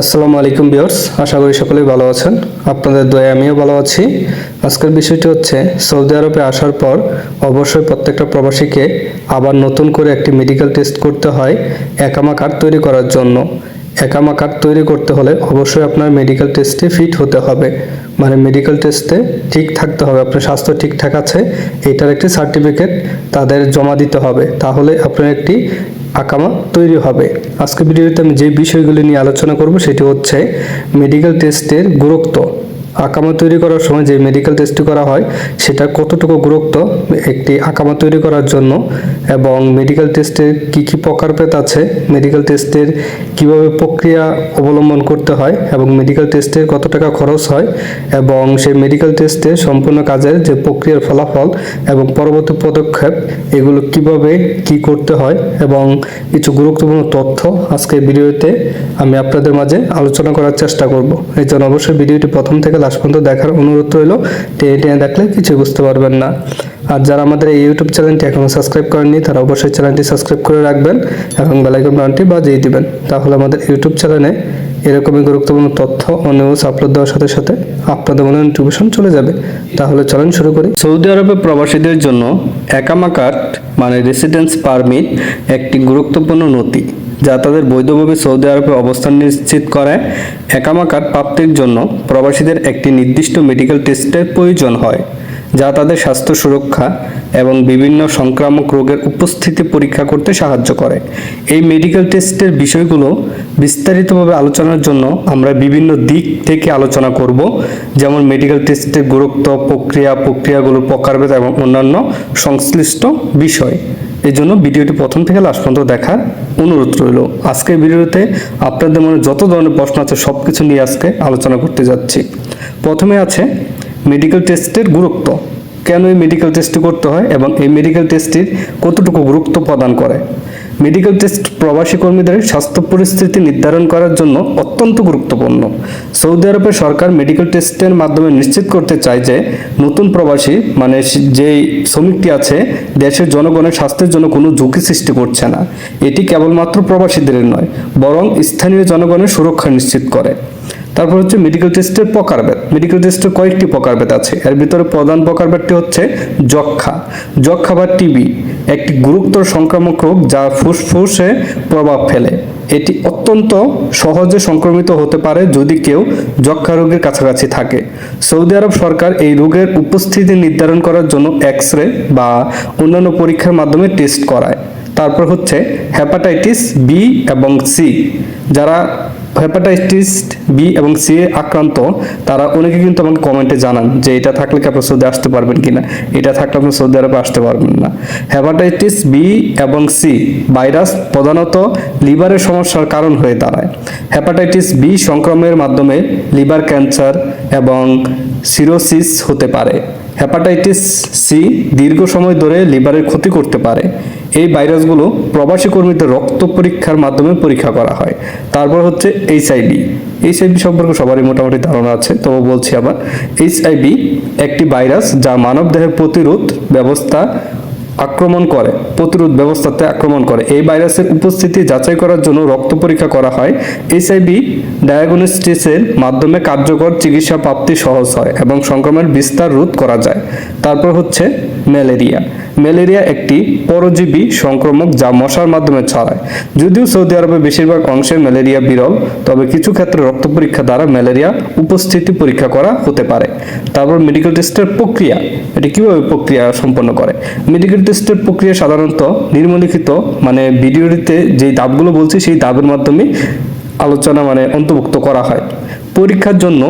আসসালামু আলাইকুম বিয়ার্স আশা করি সকলেই ভালো আছেন। আপনাদের দয়ে আমিও ভালো আছি। আজকের বিষয়টি হচ্ছে, সৌদি আরবে আসার পর অবশ্যই প্রত্যেকটা প্রবাসীকে আবার নতুন করে একটি মেডিকেল টেস্ট করতে হয়, একামা কার্ড তৈরি করার জন্য। একামা কার্ড তৈরি করতে হলে অবশ্যই আপনার মেডিকেল টেস্টে ফিট হতে হবে। মানে মেডিকেল টেস্টে ঠিক থাকতে হবে, আপনার স্বাস্থ্য ঠিকঠাক আছে, এটার একটি সার্টিফিকেট তাদের জমা দিতে হবে। তাহলে আপনার একটি আকামা তৈরি হবে। আজকে ভিডিওতে আমি যে বিষয়গুলি নিয়ে আলোচনা করব সেটি হচ্ছে মেডিকেল টেস্টের গুরুত্ব। আকামা তৈরি করার সময় যে মেডিকেল টেস্টটি করা হয়, সেটা কতটুকু গুরুত্ব, একটি আকামা তৈরি করার জন্য এবং মেডিকেল টেস্টের কি কি প্রকারভেদ আছে মেডিকেল টেস্টের কীভাবে প্রক্রিয়া অবলম্বন করতে হয় এবং মেডিকেল টেস্টের কত টাকা খরচ হয় এবং সেই মেডিকেল টেস্টের সম্পূর্ণ কাজের যে প্রক্রিয়ার ফলাফল এবং পরবর্তী পদক্ষেপ, এগুলো কীভাবে কি করতে হয় এবং কিছু গুরুত্বপূর্ণ তথ্য আজকে ভিডিওতে আমি আপনাদের মাঝে আলোচনা করার চেষ্টা করব। এই জন্য অবশ্যই ভিডিওটি প্রথম থেকে লাস্ট পর্যন্ত দেখার অনুরোধ রইল। টেনে টেনে দেখলে কিছু বুঝতে পারবেন না। আর যারা আমাদের এই ইউটিউব চ্যানেলটি এখনও সাবস্ক্রাইব করেননি, তারা অবশ্যই চ্যানেলটি সাবস্ক্রাইব করে রাখবেন এবং বেলাইকন বাটনটি বাজিয়ে দিবেন। তাহলে আমাদের ইউটিউব চ্যানেলে এরকমই গুরুত্বপূর্ণ তথ্য ও নিউজ আপলোড দেওয়ার সাথে সাথে আপনাদের মনে নোটিফিকেশন চলে যাবে। তাহলে চলেন শুরু করি। সৌদি আরবে প্রবাসীদের জন্য একামা কার্ড মানে রেসিডেন্স পারমিট একটি গুরুত্বপূর্ণ নথি। যা তাদের বৈধভাবে সৌদি আরবে অবস্থান নিশ্চিত করে। একামা কার্ড প্রাপ্তির জন্য প্রবাসীদের একটি নির্দিষ্ট মেডিকেল টেস্টের প্রয়োজন হয়, যা তাদের স্বাস্থ্য সুরক্ষা এবং বিভিন্ন সংক্রামক রোগের উপস্থিতি পরীক্ষা করতে সাহায্য করে। এই মেডিকেল টেস্টের বিষয়গুলো বিস্তারিতভাবে আলোচনার জন্য আমরা বিভিন্ন দিক থেকে আলোচনা করব, যেমন মেডিকেল টেস্টের গুরুত্ব, প্রক্রিয়া, প্রক্রিয়াগুলোর প্রকারভেদ এবং অন্যান্য সংশ্লিষ্ট বিষয়। এই জন্য ভিডিওটি প্রথম থেকে লাস্ট পর্যন্ত দেখার অনুরোধ রইল। আজকের ভিডিওতে আপনাদের মনে যত ধরনের প্রশ্ন আছে সব কিছু নিয়ে আজকে আলোচনা করতে যাচ্ছি। প্রথমে আছে মেডিকেল টেস্টের গুরুত্ব। কেন এই মেডিকেল টেস্টটি করতে হয় এবং এই মেডিকেল টেস্টটির কতটুকু গুরুত্ব প্রদান করে? মেডিকেল টেস্ট প্রবাসী কর্মীদের স্বাস্থ্য পরিস্থিতি নির্ধারণ করার জন্য অত্যন্ত গুরুত্বপূর্ণ। সৌদি আরবের সরকার মেডিকেল টেস্টের মাধ্যমে নিশ্চিত করতে চায় যে, নতুন প্রবাসী মানে যেই শ্রমিকটি আছে, দেশের জনগণের স্বাস্থ্যের জন্য কোনো ঝুঁকি সৃষ্টি করছে না। এটি কেবলমাত্র প্রবাসীদের নয়, বরং স্থানীয় জনগণের সুরক্ষা নিশ্চিত করে। তারপর হচ্ছে মেডিকেল টেস্টের প্রকারভেদ মেডিকেল টেস্টের কয়েকটি প্রকারভেদ আছে। এর ভিতরে প্রধান প্রকারভেদটি হচ্ছে যক্ষা যক্ষা বা টিবি একটি গুরুতর সংক্রামক রোগ যা ফুসফুসে প্রভাব ফেলে। এটি অত্যন্ত সহজে সংক্রমিত হতে পারে যদি কেউ যক্ষা রোগের কাছাকাছি থাকে। সৌদি আরব সরকার এই রোগের উপস্থিতি নির্ধারণ করার জন্য এক্স রে বা অন্যান্য পরীক্ষার মাধ্যমে টেস্ট করায়। তারপর হচ্ছে হ্যাপাটাইটিস বি এবং সি যারা হেপাটাইটিস বি এবং সি আক্রান্ত, তারা অনেকে কিন্তু আমাকে কমেন্টে জানান যে এটা থাকলে কি আপনি সৌদি আসতে পারবেন কিনা? এটা থাকলে আপনি সৌদি আরবে আসতে পারবেন না। হেপাটাইটিস বি এবং সি ভাইরাস প্রধানত লিভারের সমস্যার কারণ হয়ে দাঁড়ায়। হেপাটাইটিস বি সংক্রমণের মাধ্যমে লিভার ক্যান্সার এবং সিরোসিস হতে পারে। হেপাটাইটিস সি দীর্ঘ সময় ধরে লিভারের ক্ষতি করতে পারে। এই ভাইরাসগুলো প্রবাসী কর্মীদের রক্ত পরীক্ষার মাধ্যমে পরীক্ষা করা হয়। তারপর হচ্ছে এইচআইভি এইচআইভি সম্পর্কে সবারই মোটামুটি ধারণা আছে, তবু বলছি আবার এইচআইভি একটি ভাইরাস যা মানবদেহের প্রতিরোধ ব্যবস্থা আক্রমণ করে, প্রতিরোধ ব্যবস্থাতে আক্রমণ করে। এই ভাইরাসের উপস্থিতি যাচাই করার জন্য রক্ত পরীক্ষা করা হয়। এইচআইভি ডায়াগনোস্টিসের মাধ্যমে কার্যকর চিকিৎসা প্রাপ্তি সহজ হয় এবং সংক্রমণের বিস্তার রোধ করা যায়। তারপর হচ্ছে ম্যালেরিয়া। ম্যালেরিয়া একটি পরজীবী সংক্রমক যা মশার মাধ্যমে ছড়ায়। যদিও সৌদি আরবের বেশিরভাগ অংশে ম্যালেরিয়া বিরল, তবে কিছু ক্ষেত্রে রক্ত পরীক্ষা দ্বারা ম্যালেরিয়া উপস্থিতি পরীক্ষা করা হতে পারে। তারপর মেডিকেল টেস্টের প্রক্রিয়া, এটি কীভাবে প্রক্রিয়া সম্পন্ন করে? মেডিকেল টেস্টের প্রক্রিয়া সাধারণত নিম্নলিখিত মানে ভিডিওটিতে যেই ধাপগুলো বলছি, সেই ধাপের মাধ্যমে আলোচনা মানে অন্তর্ভুক্ত করা হয়। পরীক্ষার জন্য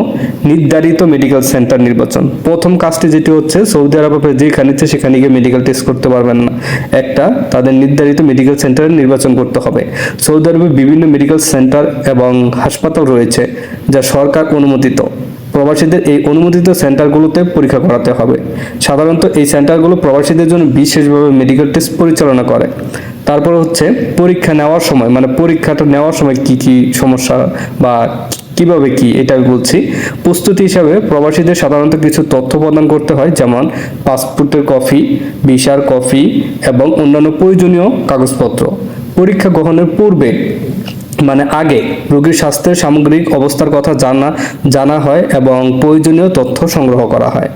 নির্ধারিত মেডিকেল সেন্টার নির্বাচন। প্রথম কাজটি যেটি হচ্ছে, সৌদি আরব যেখানে ইচ্ছে সেখানে গিয়ে মেডিকেল টেস্ট করতে পারবেন না। একটা, তাদের নির্ধারিত মেডিকেল সেন্টার নির্বাচন করতে হবে। সৌদি আরবে বিভিন্ন মেডিকেল সেন্টার এবং হাসপাতাল রয়েছে, যা সরকার অনুমোদিত। প্রবাসীদের এই অনুমোদিত সেন্টারগুলোতে পরীক্ষা করাতে হবে। সাধারণত এই সেন্টারগুলো প্রবাসীদের জন্য বিশেষভাবে মেডিকেল টেস্ট পরিচালনা করে। তারপর হচ্ছে, পরীক্ষা নেওয়ার সময় মানে পরীক্ষাটা নেওয়ার সময় কি কি সমস্যা বা কীভাবে কি, এটা আমি বলছি। প্রস্তুতি হিসাবে প্রবাসীদের সাধারণত কিছু তথ্য প্রদান করতে হয়, যেমন পাসপোর্টের কপি, ভিসার কপি এবং অন্যান্য প্রয়োজনীয় কাগজপত্র। পরীক্ষা গ্রহণের পূর্বে মানে আগে, রোগীর স্বাস্থ্যের সামগ্রিক অবস্থার কথা জানা জানা হয় এবং প্রয়োজনীয় তথ্য সংগ্রহ করা হয়।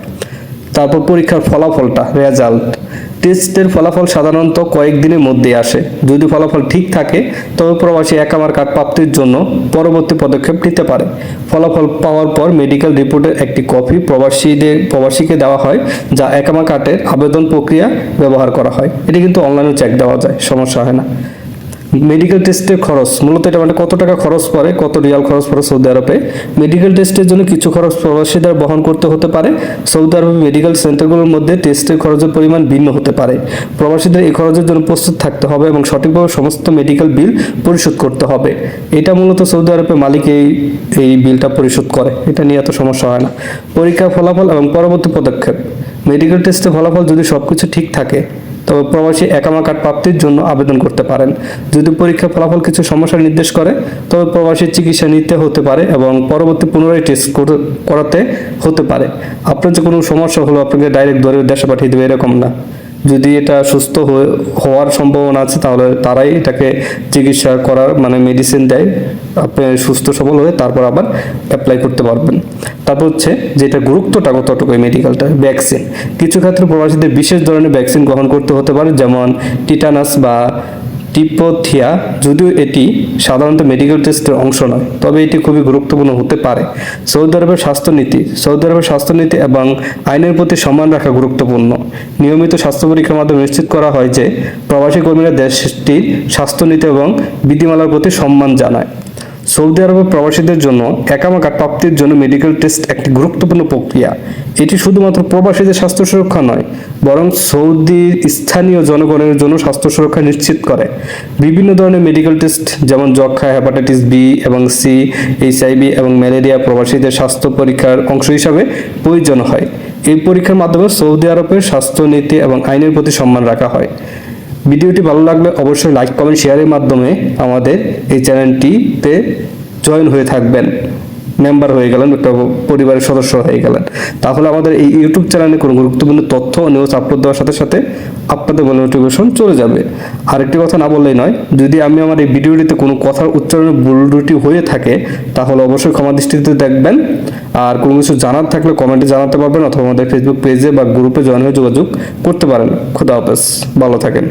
তারপর পরীক্ষার ফলাফলটা রেজাল্ট টেস্টের ফলাফল সাধারণত কয়েকদিনের মধ্যে আসে। যদি ফলাফল ঠিক থাকে, তবে প্রবাসী একামার কার্ড প্রাপ্তির জন্য পরবর্তী পদক্ষেপ নিতে পারে। ফলাফল পাওয়ার পর মেডিকেল রিপোর্টের একটি কপি প্রবাসীদের, প্রবাসীকে দেওয়া হয়, যা একামা কার্ডের আবেদন প্রক্রিয়া ব্যবহার করা হয়। এটি কিন্তু অনলাইনে চেক দেওয়া যায়, সমস্যা হয় না। মেডিকেল টেস্টের খরচ, মূলত এটা মানে কত টাকা খরচ পড়ে, কত রিয়াল খরচ পড়ে সৌদি আরবে। মেডিকেল টেস্টের জন্য কিছু খরচ প্রবাসীদের বহন করতে হতে পারে। সৌদি আরবে মেডিকেল সেন্টারগুলোর মধ্যে টেস্টের খরচের পরিমাণ ভিন্ন হতে পারে। প্রবাসীদের এই খরচের জন্য প্রস্তুত থাকতে হবে এবং সঠিকভাবে সমস্ত মেডিকেল বিল পরিশোধ করতে হবে। এটা মূলত সৌদি আরবের মালিক এই এই বিলটা পরিশোধ করে। এটা নিয়ে এত সমস্যা হয় না। পরীক্ষার ফলাফল এবং পরবর্তী পদক্ষেপ। মেডিকেল টেস্টের ফলাফল যদি সবকিছু ঠিক থাকে তবে প্রবাসী একামা কার্ড প্রাপ্তির জন্য আবেদন করতে পারেন। যদি পরীক্ষা ফলাফল কিছু সমস্যা নির্দেশ করে, তবে প্রবাসী চিকিৎসা নিতে হতে পারে এবং পরবর্তী পুনরায় টেস্ট করাতে হতে পারে। আপনার যে কোনো সমস্যা হলো আপনাকে ডাইরেক্ট ধরে দেশে পাঠিয়ে দেবে, এরকম না। যদি এটা সুস্থ হওয়ার সম্ভাবনা আছে, তাহলে তারাই এটাকে চিকিৎসা করার মানে মেডিসিন দেয়। আপনি সুস্থ সবল হয়ে তারপর আবার অ্যাপ্লাই করতে পারবেন। তারপর হচ্ছে যে এটা গুরুত্বটা কতটুকু মেডিকেলটা ভ্যাকসিন কিছু ক্ষেত্রে প্রবাসীদের বিশেষ ধরনের ভ্যাকসিন গ্রহণ করতে হতে পারে, যেমন টিটানাস বা টিপোথিয়া যদিও এটি সাধারণত মেডিকেল টেস্টের অংশ নয়, তবে এটি খুবই গুরুত্বপূর্ণ হতে পারে। সৌদি আরবের স্বাস্থ্যনীতি, সৌদি আরবের স্বাস্থ্যনীতি এবং আইনের প্রতি সম্মান রাখা গুরুত্বপূর্ণ। নিয়মিত স্বাস্থ্য পরীক্ষার মাধ্যমে নিশ্চিত করা হয় যে, প্রবাসী কর্মীরা দেশটির স্বাস্থ্যনীতি এবং বিধিমালার প্রতি সম্মান জানায়। সৌদি আরবের প্রবাসীদের জন্য একামা কার্ড প্রাপ্তির জন্য মেডিকেল টেস্ট একটি গুরুত্বপূর্ণ প্রক্রিয়া। এটি শুধুমাত্র প্রবাসীদের স্বাস্থ্য সুরক্ষা নয়, বরং সৌদির স্থানীয় জনগণের জন্য স্বাস্থ্য সুরক্ষা নিশ্চিত করে। বিভিন্ন ধরনের মেডিকেল টেস্ট যেমন যক্ষা হেপাটাইটিস বি এবং সি এইচ এইচআইভি এবং ম্যালেরিয়া প্রবাসীদের স্বাস্থ্য পরীক্ষার অংশ হিসাবে প্রয়োজন হয়। এই পরীক্ষার মাধ্যমে সৌদি আরবের স্বাস্থ্য নীতি এবং আইনের প্রতি সম্মান রাখা হয়। ভিডিওটি ভালো লাগলে অবশ্যই লাইক, কমেন্ট, শেয়ারের মাধ্যমে আমাদের এই চ্যানেলটিতে জয়েন হয়ে থাকবেন। মেম্বার হয়ে গেলেন, একটা পরিবারের সদস্য হয়ে গেলেন। তাহলে আমাদের এই ইউটিউব চ্যানেলে কোনো গুরুত্বপূর্ণ তথ্য নিউজ আপলোড দেওয়ার সাথে সাথে আপনাদের নোটিফিকেশন চলে যাবে। আরেকটি কথা না বললেই নয়, যদি আমি আমার এই ভিডিওটিতে কোনো কথার উচ্চারণে ভুল ত্রুটি হয়ে থাকে, তাহলে অবশ্যই ক্ষমা দৃষ্টিতে দেখবেন। আর কোনো কিছু জানার থাকলে কমেন্টে জানাতে পারবেন অথবা আমাদের ফেসবুক পেজে বা গ্রুপে জয়েন হয়ে যোগাযোগ করতে পারেন। খুদা হাফেজ, ভালো থাকেন।